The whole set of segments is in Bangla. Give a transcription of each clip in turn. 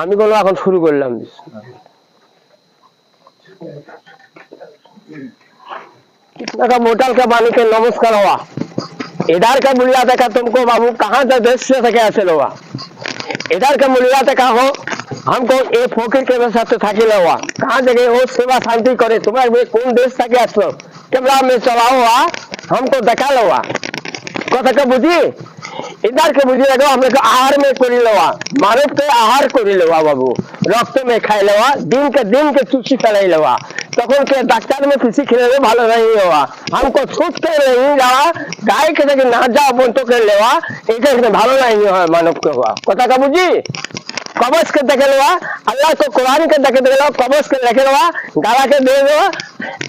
আমি কোনো এখন শুরু করলাম कितना का मोटल का बानी के नमस्कार हुआ इधर का मुलिया देखा तुमको बाबू कहाँ से देश से कैसे हुआ इधर का मुलिया देखा हो हमको ए फकीर के साथ থাকি লওয়া कहाँ जगह हो सेवा शांति करे तुम्हारे वे कौन देश থেকে আসলো कैमरा में चलाओ हुआ हमको देखा लवा কথাটা বুঝি ইদারকে বুঝি রাখো আমরা আহার মে করি লওয়া মানবকে আহার করি লওয়া বাবু রক্ত মে খাই লওয়া দিনকে দিনকে চুচি ফেলাই লওয়া তখন কে ডাক্তার में किसी खिले ভালো नहीं हुआ हमको छूट के नहीं যাওয়া গায়ে के দেখে না যাওয়া পর্যন্ত করে लेवा এটা ভালো नहीं হয় মানবকে হওয়া কথাটা বুঝি কবচ के देखे लेवा अल्लाह को कुरान के देखे देखे लेवा कबज के लेके लेवा गाला के दे देवा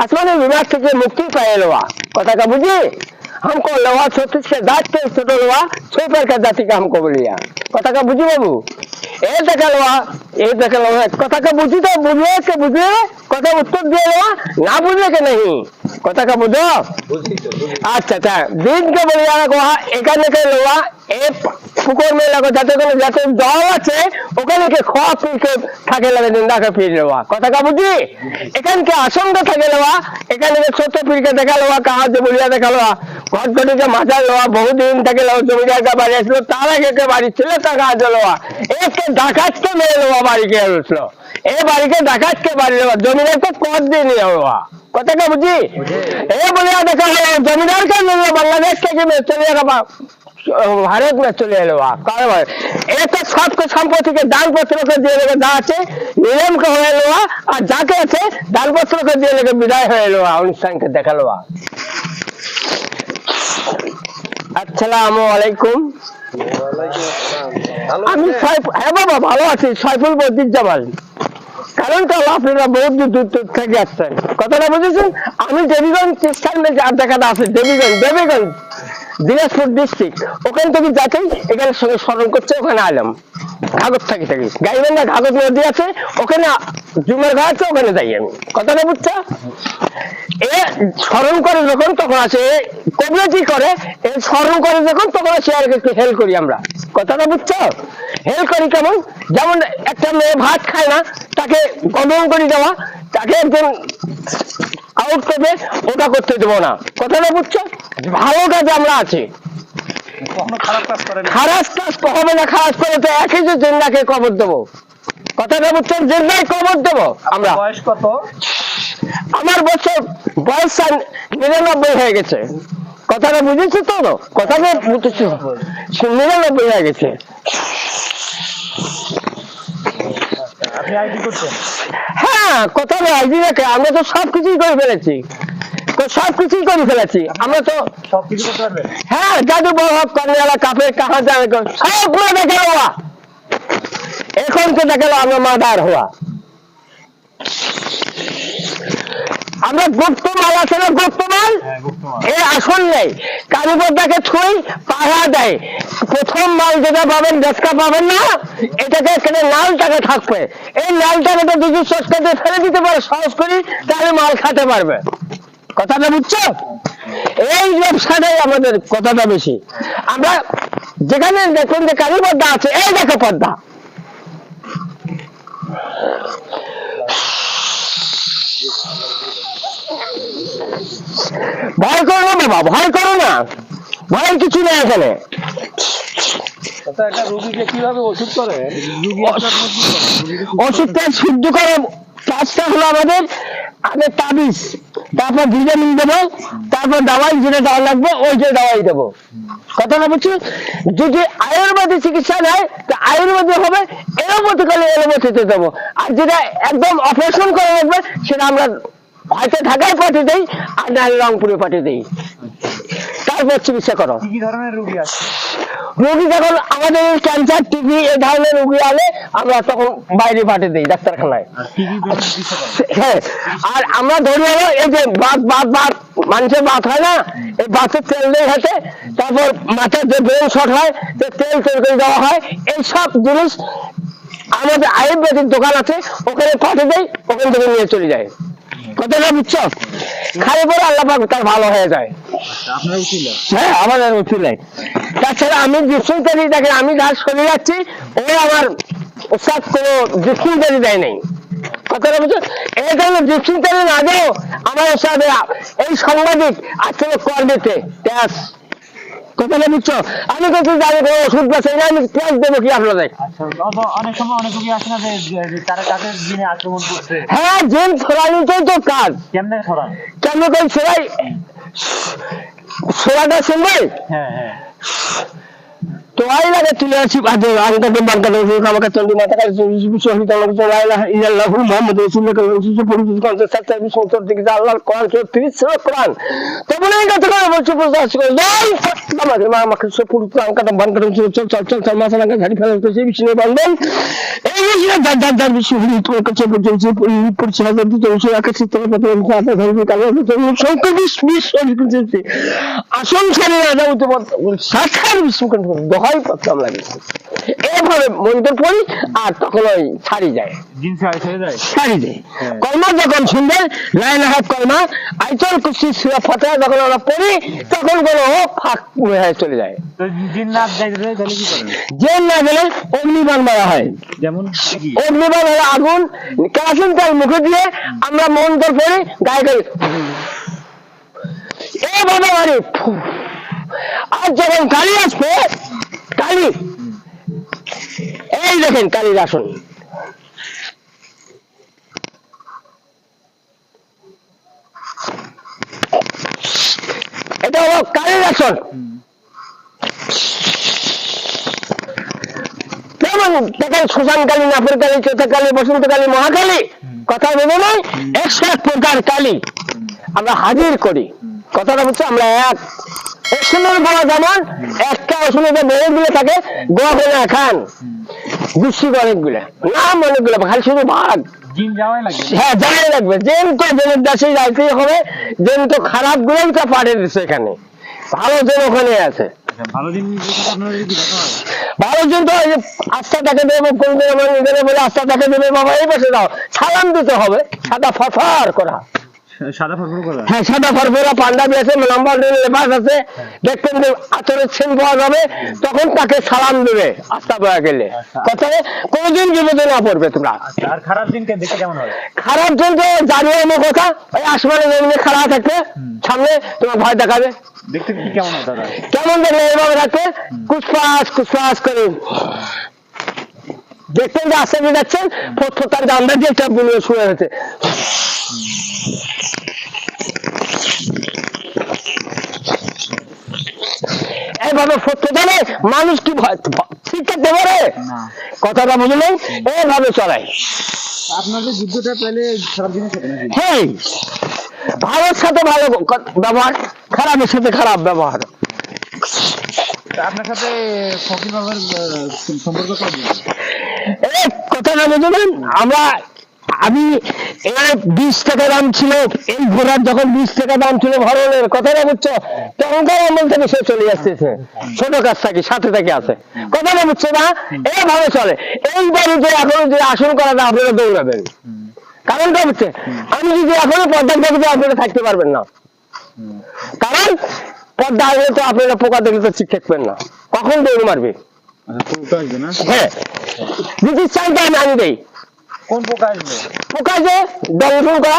আসমানের বিভাগ থেকে মুক্তি পেয়ে लेवा কথাটা বুঝি हमको लवा छत्तीस के जात के छोटो लवा छो पर का जाति का हमको बोलिया कथा का बुझी बाबू ए देखा लवा ए देखा लवा कथा का बुझी तो बुझे के बुझे कथा उत्तर दिए लवा ना बुझे के नहीं कथा का बुझो अच्छा अच्छा दिन के बोलिया वहां एकाने के लवा এ পুকুর যাতে কোনো যাতে জল আছে ওখানে কে খাওয়া পিকে থাকে লাগে নিন্দাকে ফিরে নেওয়া কথা কা বুঝি এখানকে আসন্দ থাকে নেওয়া এখানে কে ছোট পিরকে দেখা লোয়া কাহা যে বলিয়া দেখা লোয়া ঘর ঘটিকে মাথার লোয়া বহুদিন থেকে লোয়া জমিদার কা বাড়ি আসলো তার আগে কে বাড়ি ছিল তা কাজ লোয়া? একে ডাকাতকে মেরে লোয়া বাড়িকে আসলো। এ বাড়িকে ডাকাতকে বাড়ি লোয়া জমিদার তো কর দিয়ে নিয়ে লোয়া কথা কা বুঝি এ বলিয়া দেখা হলো জমিদার কে নিয়ে বাংলাদেশ থেকে চলে গেল ভারত में চলে এলো কারবার এটা সব সম্পত্তিকে দান পত্রকে দিয়ে লেগে যা আছে নিয়মকে হয়ে এলো আর যাকে আছে, দান পত্রকে দিয়ে লেগে বিদায় হয়ে এলো অনুষ্ঠানকে দেখাল আসসালামু আলাইকুম। আমি হ্যাঁ বাবা, ভালো আছি, সাইফুল জামাল কারণ তো আপনারা বহুত দূর দূর থেকে আসছেন। কথাটা বুঝেছেন? আমি দেবীগঞ্জ খ্রিস্টানদের যার দেখাটা আছে, দেবীগঞ্জ দেবীগঞ্জ। দিনাজপুর ডিস্ট্রিক্ট ওখান থেকে যাতেই এখানে সঙ্গে স্মরণ করছে, ওখানে আলাম। কাগজ থাকি থাকি। গাইবান্ধা কাগজ নদী আছে, ওখানে জুমের ঘর আছে, ওখানে যাই আমি। কথাটা বুঝছ? এ স্মরণ করে যখন তখন আছে কবরাজি করে? এ স্মরণ করে যখন তখন সে আর একটু হেল্প করি আমরা। কথাটা বুঝছ? হেল্প করি কেমন? যেমন একটা মেয়ে ভাত খায় না, তাকে গমন করে দেওয়া, তাকে একজন আউট করবে ওটা করতে দেবো না। কথাটা বুঝছ? ভালো কাজে আমরা আছি। খারাপ কাজ হবে না খারাপ করে তো একই যে জেন্দাকে কবর দেবো। কথাটা বুঝছ? জেন্দায় কবর দেবো আমরা। বয়স কত? আমার বছর বয়স নিরানব্বই হয়ে গেছে। কথাটা বুঝেছ তো? কথাটা বুঝেছ? নিরানব্বই হয়ে গেছে। আপনি আইডি করছেন? হ্যাঁ কথা হলো আইডি রাখে। আমরা তো সব কিছুই করে ফেলেছি। তো সব কিছুই করে ফেলেছি। আমরা তো সব কিছু করতে পারবেন? হ্যাঁ জাদু বড় হক কর্মীরা কাপের কাহা যাবে সব পুরো দেখে হওয়া এখন তো দেখাল আমরা মাদার হওয়া। আমরা গুপ্ত মাল আছে না গুপ্ত মাল হ্যাঁ, এ আসল নেই। কারুপর তাকে ছুঁই পাহারা দেয়। প্রথম মাল যেটা পাবেন ডেস্কা পাবেন না, এটাকে এখানে নালটাকে থাকবে। এই নালটাকে তো দুটো সস্তাতে ফেলে দিতে পারে সহজ করি, তাহলে মাল খাতে পারবে। কথাটা বুঝছ? এই ব্যবসাটাই আমাদের কথাটা বেশি। আমরা যেখানে দেখুন যে কালী পর্দা আছে, এই দেখো পর্দা। ভয় করো না বাবা, ভয় করো না। ভয়ের কিছু নেই এখানে। ওষুধটা শুদ্ধ করে কাজটা হলো আমাদের আগে তাবিজ তারপর ভিটামিন দেবো তারপর দাওয়াই যেটা দেওয়া লাগবে ওই যে দাওয়াই দেবো। কথাটা বুঝছি? যদি আয়ুর্বেদিক চিকিৎসা দেয় তো আয়ুর্বেদিক হবে এলোপ্যাথি করলে এলোপ্যাথিতে দেবো। আর যেটা একদম অপারেশন করে লাগবে সেটা আমরা হয়তো ঢাকায় পাঠিয়ে দেই আর নাহলে রংপুরে পাঠিয়ে দেই। তারপর চিকিৎসা করো। কি ধরনের রোগী আছে? রোগী যখন আমাদের ক্যান্সার টিভি এই ধরনের রোগী আলে আমরা তখন বাইরে পাঠিয়ে দিই ডাক্তারখানায়। আর হ্যাঁ আর আমরা ধরে হলো এই যে বাত বাত বাত মানুষের বাত হয় না? এই বাতের তেল দিয়ে হাতে তারপর মাথার যে ব্রেন শট হয় যে তেল তেল করে দেওয়া হয় এইসব জিনিস আমাদের আয়ুর্বেদিক দোকান আছে ওখানে পাঠিয়ে দেয় ওখান থেকে নিয়ে চলে যায়। কথাটা বুঝছ? খালি পরে আল্লাহ তার ভালো হয়ে যায়। হ্যাঁ আমাদের তাছাড়া আমি ডিসপেন্সারি দেখে আমি যাচ্ছি, ও আমার ওসাদ কোনো ডিসপেন্সারি দেয় নাই। না দেও আমার এই সাংবাদিক আসলে কর দিতে কথাটা বুঝছ? আমি তো তুই জানি কোনো ওষুধ বেছে না আমি ট্যাক্স দেবো কি আপনাদের আচ্ছা অনেক সময় অনেক রোগী আসে না যে তারা কাজের দিনে আক্রমণ করছে। হ্যাঁ জেন ছড়ানিতেই তো কাজ। কেমনে ছড়ান? কেমনে কই ছড়াই? ছড়াটা শুনবে? হ্যাঁ হ্যাঁ। আমাকে চন্ডী মাতা কাছে শহীদ আমাকে তো আইলা ইল্লাহ মুহাম্মদ রাসূলুল্লাহ রাসূল পরিচিত কনসে সাতটা বিশ সত্তর দিকে আল্লাহর কোরআন কে 30 ছিল কোরআন। তো বলে এই কথা করে বলছে প্রকাশ করে জয় আমাকে মা, আমাকে সব পুরো কোরআন কথা বান করে চল চল চল চল চল মাসা লাগা গাড়ি ফেলা তো সেই বিষয়ে বলবেন এই বিষয়ে দাদ দাদ দাদ বিষয় হলি তো কাছে পর্যন্ত হাজার দিতে বসে আকাশে তো পথে সাথে ধরবে কালো সংখ্যা বিশ বিশ করতে আসল ছেলে রাজা উঠে সাক্ষাৎ বিশ্বকন দহাই করতাম লাগে এভাবে মন্ত্র পড়ি আর তখন ওই ছাড়ি যায় ছাড়ে যায়। কলমা যখন শুনবে লাইন হাত কলমা আইচল সুরা ফাটা যখন আমরা পড়ি তখন কোনো ফাঁক হয়ে চলে যায়। তো জিন না যাইতে তাহলে কি করেন? যে না গেলে অগ্নিবাণ মারা হয়। যেমন অগ্নিবাণ হলো আগুন কেরাসিন তেল মুখে দিয়ে আমরা মন্ত্র পড়ি গায়ে গায়ে এইভাবে মারি। আর যখন কালী আসবে কালী এই দেখেন কালীর আসন। এটা হলো কালীর আসন। যেমন দেখেন শ্মশানকালী নাপুরকালী চৈতকালী বসন্তকালী মহাকালী কথা বলে নয় একশো এক প্রকার কালী। আমরা হাজির করি। কথাটা হচ্ছে আমরা এক। অসুনের বলা যেমন একটা গুলো থাকে গোয়া খান। অনেকগুলো। নাম অনেকগুলো খালি শুধু ভাগ হ্যাঁ জানাই লাগবে। জেন তো জেনের দাসে যাইতেই হবে জেন তো খারাপ গুলোই তো পাঠিয়ে দিচ্ছে এখানে। ভালো জেন ওখানে আছে। ভালো হয়? ভালো জন তো আস্থা তাকে দেবে কোনদিন আমার বলে আস্থা তাকে দেবে, বাবা, এই পাশে দাও। সালাম দিতে হবে, সাদা ফরফর করা। সাদা ফরফর হ্যাঁ সাদা ফরফরা পাঞ্জাবি আছে লম্বা লেবাস আছে। দেখবেন যে আচরের সেন পাওয়া যাবে তখন তাকে সালাম দেবে আস্থা পাওয়া গেলে। আচ্ছা। কথা কোনোদিন বিপদে না পড়বে তোমরা। আচ্ছা আর খারাপ দিনকে দেখে কেমন হয়? খারাপ জন তো জানিয়ে এমন কথা ওই আসমানে যেমনি খারাপ থাকবে সামনে তোমার ভয় দেখাবে। দেখতে কেমন হয় দাদা? কেমন দেখলে এভাবে থাকবে? করে। দেখতেন যে আস্তে আস্তে যাচ্ছেন ফোটার জানলা দিয়ে একটা বুনিয়ে শুয়ে আছে। এইভাবে ফটো দেবে মানুষ কি ভয় পারে কথাটা বুঝলেন এইভাবে চলাই আপনাদের যুদ্ধটা পেলে খারাপ জিনিস হ্যাঁ ভালোর সাথে ভালো ব্যবহার খারাপের সাথে খারাপ ব্যবহার। আপনার সাথে ফকির বাবার সম্পর্ক বুঝলেন? আমরা আমি এখানে বিশ টাকা দাম ছিল এই ঘোড়ার যখন বিশ টাকা দাম ছিল ভরণের কথাটা বুঝছ? তখনকার আমল থেকে সে চলে আসতেছে। ছোট কাজ থাকে সাথে থেকে আছে। কথাটা বুঝছ না? এইভাবে চলে। এই বাড়িতে এখনও যে আসন করাটা আপনারা দৌড়াবেন। কারণটা হচ্ছে আমি যদি এখনও পদ্মার দেখতে আপনারা থাকতে পারবেন না। কারণ পদ্মা আসলে তো আপনারা পোকা দেখলে তো ঠিক থাকবেন না। কখন দৌড় মারবে? আচ্ছা না হ্যাঁ? যদি চাইতে আমি দেই কোন পোকা আসবে পোকা যে পোকা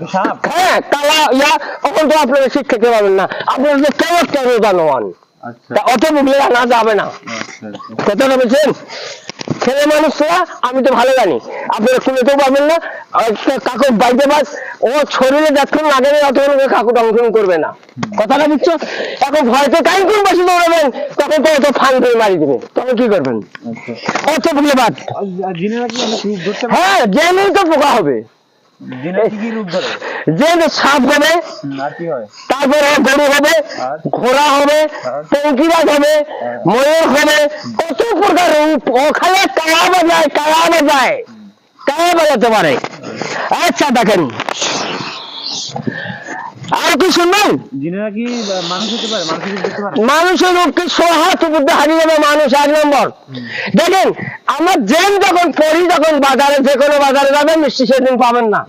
কি সাপ? হ্যাঁ কালা ইয়া তখন তো আপনারা ঠিক খেতে পারবেন না। আপনারা তো কেমন কেন জানোয়ান। আচ্ছা। অত বুঝলে না যাবে না। সেটা আচ্ছা। কথাটা বলছেন ছেলে মানুষরা আমি তো ভালো জানি। আপনারা শুনেতেও পারবেন না। কাকু বাইতে বাস ও শরীরে যতক্ষণ লাগে না ততক্ষণ ওকে কাকু দংশন করবে না। কথাটা বুঝছ? এখন ভয়তে টাইম কোন বসে দৌড়াবেন তখন তো অত ফান করে মারি দেবে। তখন কি করবেন? আচ্ছা। অত বুঝলে বাদ হ্যাঁ জেনেই তো পোকা হবে। যে সাপ হবে হয়? তারপরে গরু হবে ঘোড়া হবে? টঙ্কিরাজ হবে ময়ূর হবে কত প্রকার ওখানে বাজায় বাজায়। বাজাতে পারে। আচ্ছা দেখেন। আর কি শুনবেন? মানুষের রূপকে সোহাত হারিয়ে যাবে মানুষ এক নম্বর। দেখেন আমার জেন যখন পড়ি যখন বাজারে যে কোনো বাজারে যাবেন মিষ্টি সেদিন পাবেন না।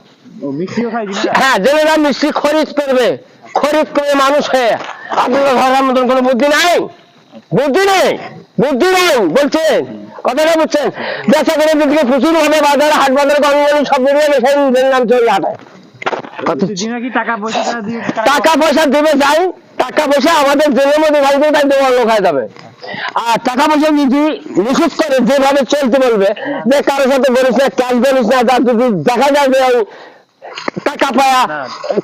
ও মিষ্টিও খাই দিনা হ্যাঁ জেলেরা মিষ্টি খরিদ করবে। খরিদ করে মানুষ হয়ে। আপনাদের ধরার মতন কোনো বুদ্ধি নাই? বুদ্ধি নেই? বুদ্ধি নেই বলছেন? কথাটা বুঝছেন? বেচা করে দিদিকে প্রচুর ভাবে বাজারে হাট বাজারে গঙ্গালি সব বেরিয়ে মেশাই নিজের নাম চলে হাঁটায় টাকা পয়সা টাকা পয়সা দেবে যাই টাকা পয়সা আমাদের জেলের মধ্যে গাড়িতে তাই দেওয়ার লোক হয়ে যাবে। আর টাকা পয়সা যদি নিখুঁত করে যেভাবে চলতে বলবে যে কারোর সাথে বলিস না ক্যাশ বলিস না তার যদি দেখা যায় যে ওই টাকা পায়া।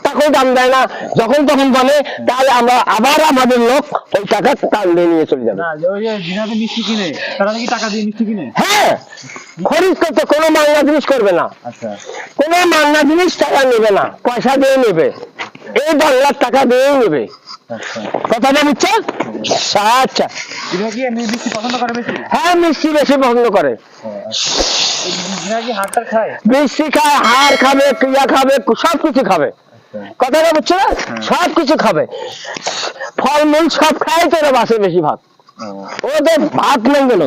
টাকাও দাম দেয় না। যখন তখন বলে তাহলে আমরা আবার আমাদের লোক ওই টাকা টান দিয়ে নিয়ে চলে যাবে। না যে ওই যে দিনাতে মিষ্টি কিনে তারা নাকি টাকা দিয়ে মিষ্টি কিনে? হ্যাঁ খরিদ করতে কোনো মাংনা জিনিস করবে না। আচ্ছা। কোনো মাংনা জিনিস টাকা নেবে না পয়সা দিয়ে নেবে। এই বাংলার টাকা দিয়েই নেবে। আচ্ছা। কথাটা বুঝছেন আচ্ছা। বেশি? হ্যাঁ মিষ্টি বেশি পছন্দ করে। কি খায়? হাড় খাবে ক্রিয়া খাবে সবকিছু খাবে। কথাটা বুঝছ না? সবকিছু খাবে। ফলমূল সব খায় তো এরা বাসে বেশি ভাগ। ওদের ভাত নেই গেল